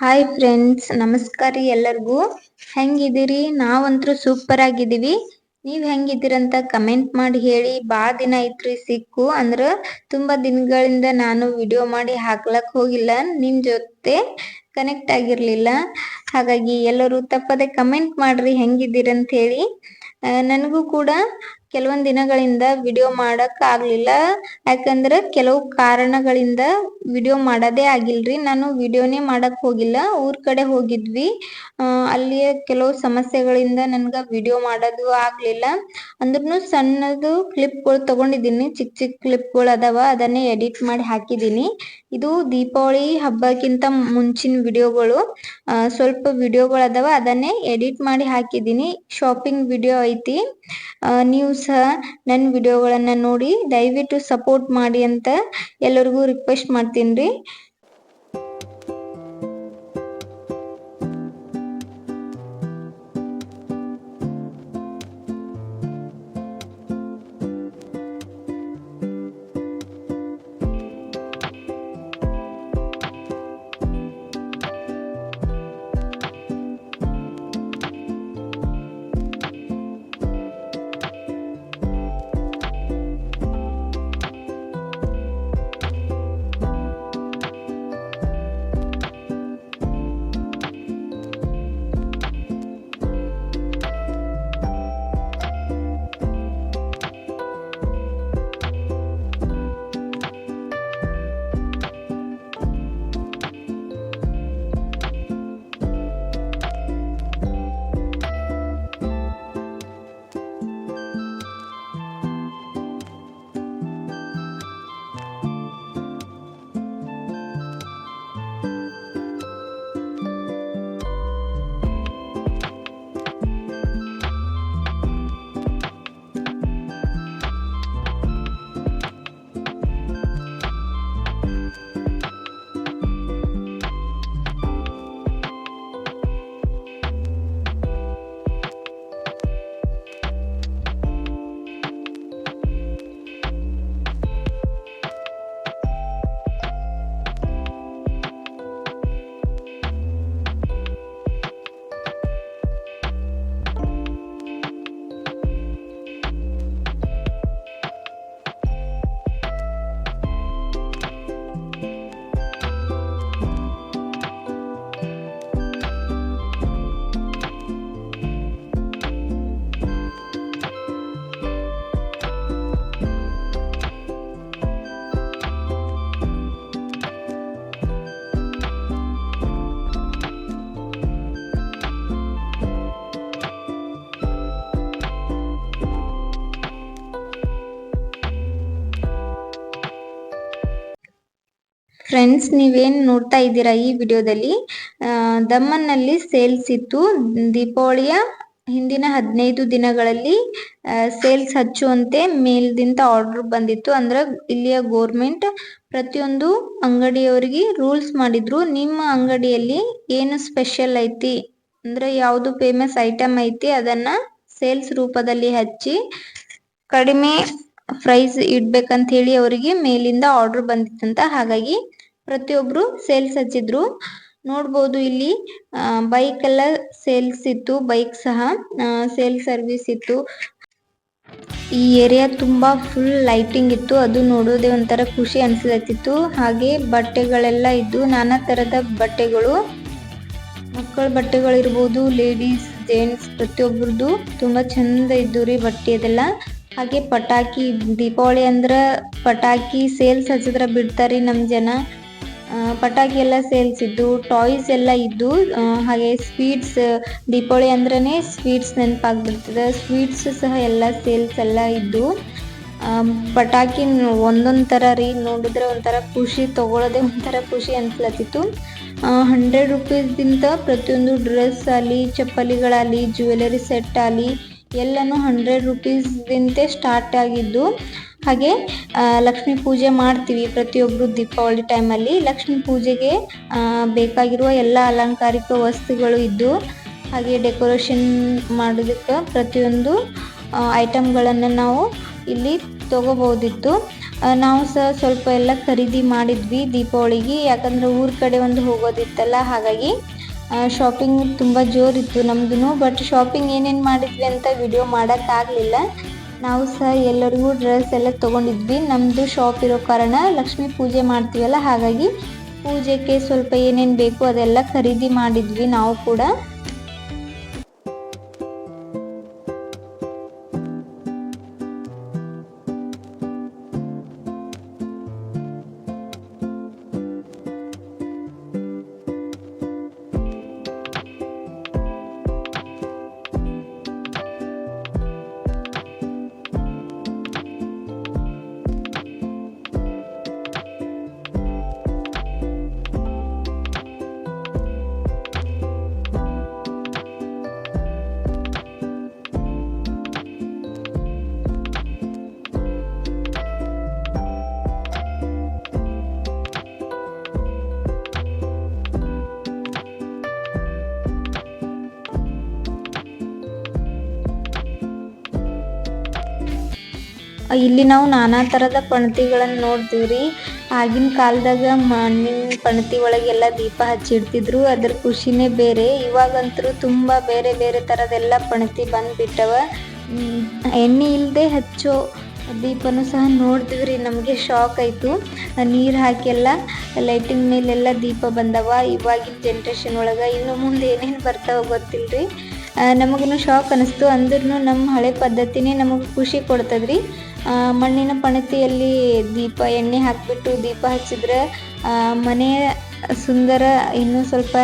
Hi friends ನಮಸ್ಕಾರ ರೀ ಎಲ್ಲರಿಗೂ. ಹೆಂಗಿದ್ದೀರಿ? ನಾವಂತೂ ಸೂಪರ್ ಆಗಿದ್ದೀವಿ. ನೀವ್ ಹೆಂಗಿದ್ದೀರಂತ ಕಮೆಂಟ್ ಮಾಡಿ ಹೇಳಿ. ಭಾಳ ದಿನ ಐತ್ರಿ ಸಿಕ್ಕು. ಅಂದ್ರೆ ತುಂಬಾ ದಿನಗಳಿಂದ ನಾನು ವಿಡಿಯೋ ಮಾಡಿ ಹಾಕ್ಲಕ್ ಹೋಗಿಲ್ಲ. ನಿಮ್ಮ ಜೊತೆ ಕನೆಕ್ಟ್ ಆಗಿರಲಿಲ್ಲ. ಹಾಗಾಗಿ ಎಲ್ಲರೂ ತಪ್ಪದೆ ಕಮೆಂಟ್ ಮಾಡ್ರಿ ಹೆಂಗಿದ್ದೀರಂತ ಹೇಳಿ. ನನಗೂ ಕೂಡ ಕೆಲವೊಂದ್ ದಿನಗಳಿಂದ ವಿಡಿಯೋ ಮಾಡಕ್ ಆಗ್ಲಿಲ್ಲ. ಯಾಕಂದ್ರ ಕೆಲವು ಕಾರಣಗಳಿಂದ ವಿಡಿಯೋ ಮಾಡದೇ ಆಗಿಲ್ರಿ. ನಾನು ವಿಡಿಯೋನೇ ಮಾಡಕ್ ಹೋಗಿಲ್ಲ. ಊರ್ ಕಡೆ ಹೋಗಿದ್ವಿ. ಆ, ಅಲ್ಲಿಯ ಕೆಲವು ಸಮಸ್ಯೆಗಳಿಂದ ನನ್ಗ ವಿಡಿಯೋ ಮಾಡೋದು ಆಗ್ಲಿಲ್ಲ. ಅಂದ್ರೂ ಸಣ್ಣದು ಕ್ಲಿಪ್ಗಳು ತಗೊಂಡಿದ್ದೀನಿ. ಚಿಕ್ಕ ಚಿಕ್ಕ ಕ್ಲಿಪ್ಗಳು ಅದಾವ. ಅದನ್ನೇ ಎಡಿಟ್ ಮಾಡಿ ಹಾಕಿದ್ದೀನಿ. ಇದು ದೀಪಾವಳಿ ಹಬ್ಬಕ್ಕಿಂತ ಮುಂಚಿನ ವಿಡಿಯೋಗಳು ಸ್ವಲ್ಪ ವಿಡಿಯೋಗಳು ಅದಾವ. ಅದನ್ನೇ ಎಡಿಟ್ ಮಾಡಿ ಹಾಕಿದ್ದೀನಿ. ಶಾಪಿಂಗ್ ವಿಡಿಯೋ ಐತಿ. ನೀವು ಸಹ ನನ್ನ ವಿಡಿಯೋಗಳನ್ನ ನೋಡಿ ದಯವಿಟ್ಟು ಸಪೋರ್ಟ್ ಮಾಡಿ ಅಂತ ಎಲ್ಲರಿಗೂ ರಿಕ್ವೆಸ್ಟ್ ಮಾಡ್ತೀನಿ ರೀ. ಫ್ರೆಂಡ್ಸ್ ನೀವೇನ್ ನೋಡ್ತಾ ಇದ್ದೀರಾ ಈ ವಿಡಿಯೋದಲ್ಲಿ? ದಮ್ಮನ್ನಲ್ಲಿ ಸೇಲ್ಸ್ ಇತ್ತು. ದೀಪಾವಳಿಯ ಹಿಂದಿನ ಹದಿನೈದು ದಿನಗಳಲ್ಲಿ ಸೇಲ್ಸ್ ಹಚ್ಚುವಂತೆ ಮೇಲ್ದಿಂದ ಆರ್ಡರ್ ಬಂದಿತ್ತು. ಅಂದ್ರೆ ಇಲ್ಲಿಯ ಗೋರ್ಮೆಂಟ್ ಪ್ರತಿಯೊಂದು ಅಂಗಡಿಯವರಿಗೆ ರೂಲ್ಸ್ ಮಾಡಿದ್ರು. ನಿಮ್ಮ ಅಂಗಡಿಯಲ್ಲಿ ಏನು ಸ್ಪೆಷಲ್ ಐತಿ? ಅಂದ್ರೆ ಯಾವುದು ಫೇಮಸ್ ಐಟಮ್ ಐತಿ? ಅದನ್ನ ಸೇಲ್ಸ್ ರೂಪದಲ್ಲಿ ಹಚ್ಚಿ ಕಡಿಮೆ ಪ್ರೈಸ್ ಇಡ್ಬೇಕಂತ ಹೇಳಿ ಅವರಿಗೆ ಮೇಲಿಂದ ಆರ್ಡರ್ ಬಂದಿತ್ತಂತ. ಹಾಗಾಗಿ ಪ್ರತಿಯೊಬ್ರು ಸೇಲ್ಸ್ ಹಚ್ಚಿದ್ರು. ನೋಡ್ಬೋದು ಇಲ್ಲಿ ಬೈಕ್ ಎಲ್ಲ ಸೇಲ್ಸ್ ಇತ್ತು ಬೈಕ್ ಸಹ ಸೇಲ್ ಸರ್ವಿಸ್ ಇತ್ತು. ಈ ಏರಿಯಾ ತುಂಬಾ ಫುಲ್ ಲೈಟಿಂಗ್ ಇತ್ತು, ಅದು ನೋಡೋದೇ ಒಂಥರ ಖುಷಿ ಅನ್ಸಲತ್ತಿತ್ತು. ಹಾಗೆ ಬಟ್ಟೆಗಳೆಲ್ಲ ಇದ್ದು ನಾನಾ ತರದ ಬಟ್ಟೆಗಳು, ಮಕ್ಕಳ ಬಟ್ಟೆಗಳು ಬಟ್ಟೆಗಳಿರ್ಬೋದು ಲೇಡೀಸ್ ಜೆಂಟ್ಸ್ ಪ್ರತಿಯೊಬ್ಬರದು ತುಂಬಾ ಚಂದ ಇದ್ದು ರೀ ಬಟ್ಟೆ ಅದೆಲ್ಲ. ಹಾಗೆ ಪಟಾಕಿ, ದೀಪಾವಳಿ ಅಂದ್ರ ಪಟಾಕಿ ಸೇಲ್ಸ್ ಹಚ್ಚಿದ್ರ ಬಿಡ್ತಾರಿ ನಮ್ ಜನ. ಪಟಾಕಿ ಎಲ್ಲ ಸೇಲ್ಸ್ ಇದ್ದು ಟಾಯ್ಸ್ ಎಲ್ಲ ಇದ್ದು ಹಾಗೆ ಸ್ವೀಟ್ಸ್ ದೀಪಾವಳಿ ಅಂದ್ರೇ ಸ್ವೀಟ್ಸ್ ನೆನಪಾಗ್ಬಿಡ್ತದೆ. ಸ್ವೀಟ್ಸ್ ಸಹ ಎಲ್ಲ ಸೇಲ್ಸ್ ಎಲ್ಲ ಇದ್ದು ಪಟಾಕಿ ಒಂದೊಂದು ಥರ ರೀ, ನೋಡಿದ್ರೆ ಒಂಥರ ಖುಷಿ ತಗೊಳ್ಳೋದೇ ಒಂಥರ ಖುಷಿ ಅನ್ಸ್ಲತ್ತಿತ್ತು. ಹಂಡ್ರೆಡ್ ರುಪೀಸ್ಗಿಂತ ಪ್ರತಿಯೊಂದು ಡ್ರೆಸ್ ಆಗಲಿ ಚಪ್ಪಲಿಗಳಾಗಲಿ ಜ್ಯುವೆಲರಿ ಸೆಟ್ ಆಗಲಿ ಎಲ್ಲನೂ ಹಂಡ್ರೆಡ್ ರುಪೀಸ್ದಿಂತೆ ಸ್ಟಾರ್ಟ್ ಆಗಿದ್ದು ಹಾಗೆ ಲಕ್ಷ್ಮಿ ಪೂಜೆ ಮಾಡ್ತೀವಿ ಪ್ರತಿಯೊಬ್ಬರು ದೀಪಾವಳಿ ಟೈಮಲ್ಲಿ ಲಕ್ಷ್ಮೀ ಪೂಜೆಗೆ ಬೇಕಾಗಿರುವ ಎಲ್ಲ ಅಲಂಕಾರಿಕ ವಸ್ತುಗಳು ಇದ್ದು, ಹಾಗೆ ಡೆಕೋರೇಷನ್ ಮಾಡೋದಕ್ಕೆ ಪ್ರತಿಯೊಂದು ಐಟಮ್ಗಳನ್ನು ನಾವು ಇಲ್ಲಿ ತಗೋಬೋದಿತ್ತು ನಾವು ಸಹ ಸ್ವಲ್ಪ ಎಲ್ಲ ಖರೀದಿ ಮಾಡಿದ್ವಿ ದೀಪಾವಳಿಗೆ. ಯಾಕಂದ್ರೆ ಊರ ಕಡೆ ಒಂದು ಹೋಗೋದಿತ್ತಲ್ಲ, ಹಾಗಾಗಿ ಶಾಪಿಂಗ್ ತುಂಬ ಜೋರಿತ್ತು ನಮ್ದು ಬಟ್ ಶಾಪಿಂಗ್ ಏನೇನು ಮಾಡಿದ್ವಿ ಅಂತ ವಿಡಿಯೋ ಮಾಡೋಕ್ಕಾಗಲಿಲ್ಲ. ನಾವು ಸಹ ಎಲ್ಲರಿಗೂ ಡ್ರೆಸ್ ಎಲ್ಲ ತೊಗೊಂಡಿದ್ವಿ. ನಮ್ಮದು ಶಾಪ್ ಇರೋ ಕಾರಣ ಲಕ್ಷ್ಮಿ ಪೂಜೆ ಮಾಡ್ತೀವಲ್ಲ, ಹಾಗಾಗಿ ಪೂಜೆಗೆ ಸ್ವಲ್ಪ ಏನೇನು ಬೇಕು ಅದೆಲ್ಲ ಖರೀದಿ ಮಾಡಿದ್ವಿ ನಾವು ಕೂಡ. ಇಲ್ಲಿ ನಾವು ನಾನಾ ಥರದ ಪಣತಿಗಳನ್ನು ರೀ ಆಗಿನ ಕಾಲದಾಗ ಮಣ್ಣಿನ ಪಣತಿ ಒಳಗೆಲ್ಲ ದೀಪ ಹಚ್ಚಿ ಇಡ್ತಿದ್ರು. ಅದ್ರ ಖುಷಿನೇ ಬೇರೆ. ಇವಾಗಂತೂ ತುಂಬ ಬೇರೆ ಬೇರೆ ಥರದೆಲ್ಲ ಪಣತಿ ಬಂದ್ಬಿಟ್ಟವ. ಎಣ್ಣೆ ಇಲ್ಲದೆ ಹಚ್ಚೋ ದೀಪನೂ ಸಹ ನೋಡ್ತೀವ್ರಿ. ನಮಗೆ ಶಾಕ್ ಆಯಿತು. ನೀರು ಹಾಕಿಯೆಲ್ಲ ಲೈಟಿಂಗ್ ಮೇಲೆಲ್ಲ ದೀಪ ಬಂದವ. ಇವಾಗಿನ ಜನ್ರೇಷನ್ ಒಳಗೆ ಇನ್ನು ಮುಂದೆ ಏನೇನು ಬರ್ತಾವ ಗೊತ್ತಿಲ್ಲ ರೀ ನಮಗೂ ಶಾಕ್ ಅನಿಸ್ತು. ಅಂದ್ರೂ ನಮ್ಮ ಹಳೆ ಪದ್ಧತಿನೇ ನಮಗೆ ಖುಷಿ ಕೊಡ್ತದ್ರಿ. ಮಣ್ಣಿನ ಪಣತಿಯಲ್ಲಿ ದೀಪ, ಎಣ್ಣೆ ಹಾಕಿಬಿಟ್ಟು ದೀಪ ಹಚ್ಚಿದ್ರೆ ಮನೆಯ ಸುಂದರ ಇನ್ನೂ ಸ್ವಲ್ಪ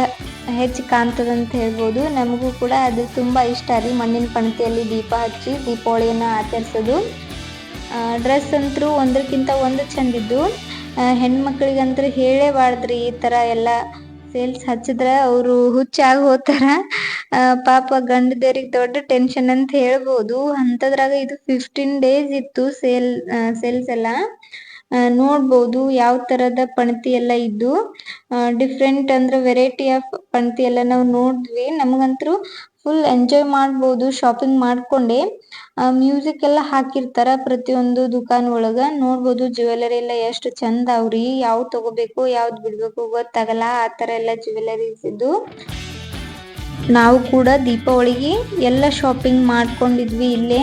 ಹೆಚ್ಚು ಕಾಣ್ತದಂತ ಹೇಳ್ಬೋದು. ನಮಗೂ ಕೂಡ ಅದು ತುಂಬ ಇಷ್ಟ ರೀ, ಮಣ್ಣಿನ ಪಣತಿಯಲ್ಲಿ ದೀಪ ಹಚ್ಚಿ ದೀಪಾವಳಿಯನ್ನು ಆಚರಿಸೋದು. ಡ್ರೆಸ್ ಅಂತೂ ಒಂದಕ್ಕಿಂತ ಒಂದು ಚೆಂದಿದ್ದು. ಹೆಣ್ಮಕ್ಳಿಗಂತೂ ಹೇಳೇಬಾರ್ದ್ರಿ ಈ ಥರ ಎಲ್ಲ ಸೇಲ್ಸ್ ಹಚ್ಚಿದ್ರ ಅವರು ಹುಚ್ಚಾಗಿ ಹೋಗ್ತಾರ ಪಾಪ ಗಂಡದವ್ರಿಗೆ ದೊಡ್ಡ ಟೆನ್ಷನ್ ಅಂತ ಹೇಳ್ಬೋದು. ಅಂಥದ್ರಾಗ ಇದು ಫಿಫ್ಟೀನ್ ಡೇಸ್ ಇತ್ತು ಸೇಲ್ ಸೇಲ್ಸ್ ಎಲ್ಲ. ನೋಡ್ಬೋದು ಯಾವ ತರದ ಪಣತಿ ಎಲ್ಲ ಇದ್ದು. ಡಿಫ್ರೆಂಟ್ ಅಂದ್ರೆ ವೆರೈಟಿ ಆಫ್ ಪಣತಿ ಎಲ್ಲ ನಾವು ನೋಡಿದ್ವಿ. ನಮಗಂತೂ ಫುಲ್ ಎಂಜಾಯ್ ಮಾಡಬಹುದು ಶಾಪಿಂಗ್ ಮಾಡ್ಕೊಂಡೆ. ಮ್ಯೂಸಿಕ್ ಎಲ್ಲ ಹಾಕಿರ್ತಾರ ಪ್ರತಿಯೊಂದು ದುಕಾನ್ ಒಳಗ. ನೋಡಬಹುದು ಜ್ಯುವೆಲರಿ ಎಲ್ಲ ಎಷ್ಟು ಚಂದ ಅವ್ರಿ. ಯಾವ್ದು ತಗೋಬೇಕು, ಯಾವ್ದು ಬಿಡ್ಬೇಕು ಗೊತ್ತಾಗಲ್ಲ. ಆ ಥರ ಎಲ್ಲ ಜ್ಯುವೆಲರೀಸ್ ಇದ್ದು ನಾವು ಕೂಡ ದೀಪಾವಳಿಗೆ ಎಲ್ಲ ಶಾಪಿಂಗ್ ಮಾಡ್ಕೊಂಡಿದ್ವಿ ಇಲ್ಲೇ.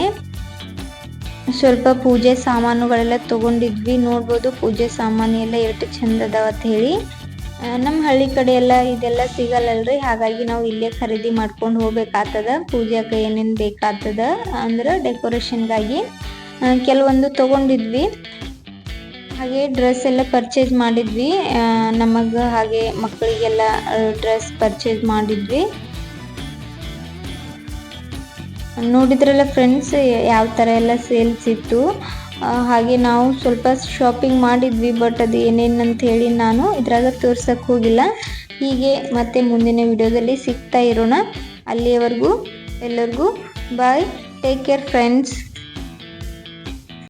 ಸ್ವಲ್ಪ ಪೂಜೆ ಸಾಮಾನುಗಳೆಲ್ಲ ತಗೊಂಡಿದ್ವಿ. ನೋಡ್ಬೋದು, ಪೂಜೆ ಸಾಮಾನು ಎಲ್ಲ ಎಷ್ಟು ಚಂದ ಅದಾವ ಅಂತ ಹೇಳಿ. ನಮ್ಮ ಹಳ್ಳಿ ಕಡೆ ಎಲ್ಲ ಇದೆಲ್ಲ ಸಿಗಲ್ಲಲ್ರಿ. ಹಾಗಾಗಿ ನಾವು ಇಲ್ಲೇ ಖರೀದಿ ಮಾಡ್ಕೊಂಡು ಹೋಗ್ಬೇಕಾಗ್ತದ. ಪೂಜೆಗೆ ಏನೇನು ಬೇಕಾಗ್ತದ ಅಂದ್ರೆ ಡೆಕೋರೇಷನ್ಗಾಗಿ ಕೆಲವೊಂದು ತಗೊಂಡಿದ್ವಿ. ಹಾಗೆ ಡ್ರೆಸ್ ಎಲ್ಲ ಪರ್ಚೇಸ್ ಮಾಡಿದ್ವಿ. ನಮಗೆ ಹಾಗೆ ಮಕ್ಕಳಿಗೆಲ್ಲ ಡ್ರೆಸ್ ಪರ್ಚೇಸ್ ಮಾಡಿದ್ವಿ. ನೋಡಿದ್ರಲ್ಲ ಫ್ರೆಂಡ್ಸ್, ಯಾವ ಥರ ಎಲ್ಲ ಸೇಲ್ಸ್ ಇತ್ತು. ಹಾಗೆ ನಾವು ಸ್ವಲ್ಪ ಶಾಪಿಂಗ್ ಮಾಡಿದ್ವಿ ಬಟ್ ಅದು ಏನೇನಂತ ಹೇಳಿ ನಾನು ಇದ್ರಾಗ ತೋರ್ಸಕ್ಕೆ ಹೋಗಿಲ್ಲ. ಹೀಗೆ ಮತ್ತೆ ಮುಂದಿನ ವಿಡಿಯೋದಲ್ಲಿ ಸಿಗ್ತಾ ಇರೋಣ. ಅಲ್ಲಿಯವರೆಗೂ ಎಲ್ಲರಿಗೂ ಬಾಯ್ ಟೇಕ್ ಕೇರ್ ಫ್ರೆಂಡ್ಸ್